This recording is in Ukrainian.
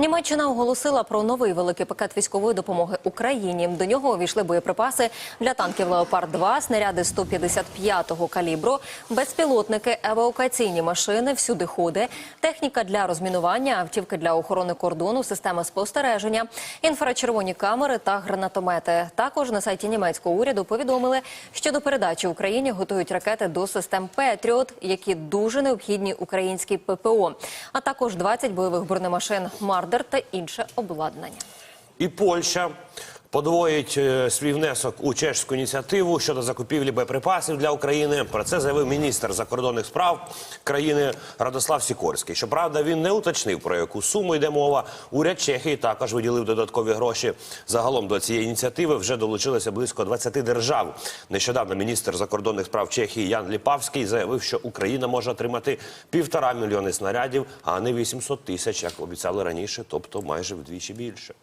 Німеччина оголосила про новий великий пакет військової допомоги Україні. До нього увійшли боєприпаси для танків Леопард 2 снаряди 155-го калібру, безпілотники, евакуаційні машини, всюди ходи, техніка для розмінування, автівки для охорони кордону, системи спостереження, інфрачервоні камери та гранатомети. Також на сайті німецького уряду повідомили, що до передачі Україні готують ракети до систем Петріот, які дуже необхідні українській ППО, а також 20 бойових бронемашин Мардер та інше обладнання. І Польща подвоїть е, свій внесок у чешську ініціативу щодо закупівлі боєприпасів для України. Про це заявив міністр закордонних справ країни Радослав Сікорський. Щоправда, він не уточнив про яку суму йде мова. Уряд Чехії також виділив додаткові гроші. Загалом до цієї ініціативи вже долучилося близько 20 держав. Нещодавно міністр закордонних справ Чехії Ян Ліпавський заявив, що Україна може отримати півтора мільйони снарядів, а не 800 тисяч, як обіцяли раніше, тобто майже вдвічі більше.